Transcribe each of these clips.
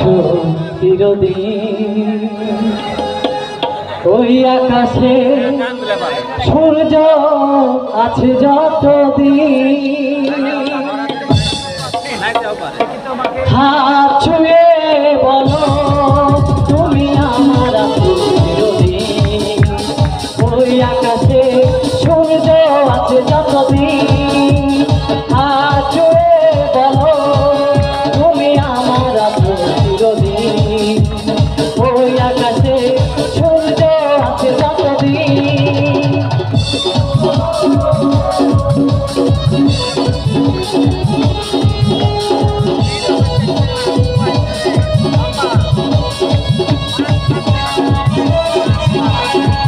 আছো চিরদিন ওই আকাশে সূর্য আছে যতদিন।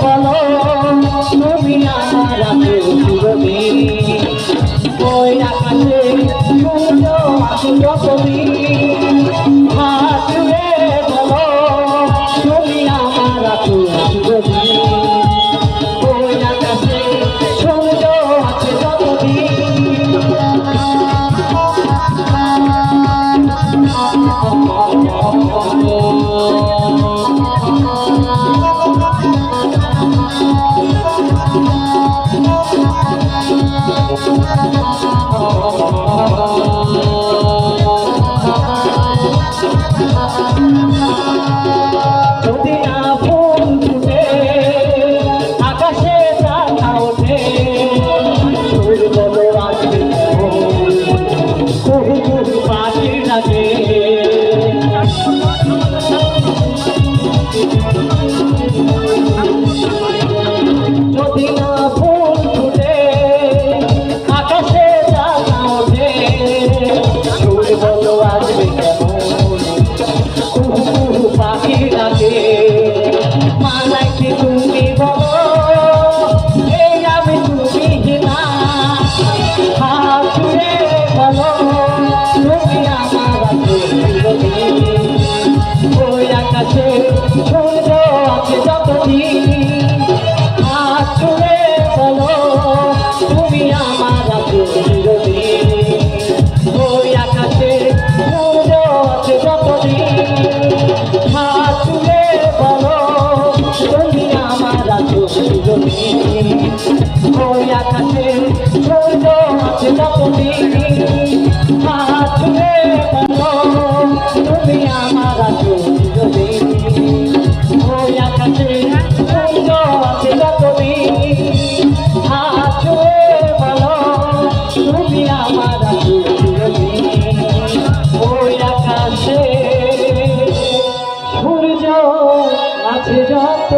বলো তুমি আমার চিরদিন ওই আকাশে সূর্য বলো তুমি আকাশে সূর্য আছে যতদিন যদি oh you. সূর্য আছে যতদিন হাত ছুঁয়ে বলো তুমি আমার আছে চিরদিন। ওই আকাশে সূর্য আছে আমার আছো চিরদিন ওই আকাশে সূর্য আছে যতদিন হাত তুলে বলো সূর্য আছে হাত তুলে বলো তুমি আমার আছো ওই আকাশে সূর্য আছে যত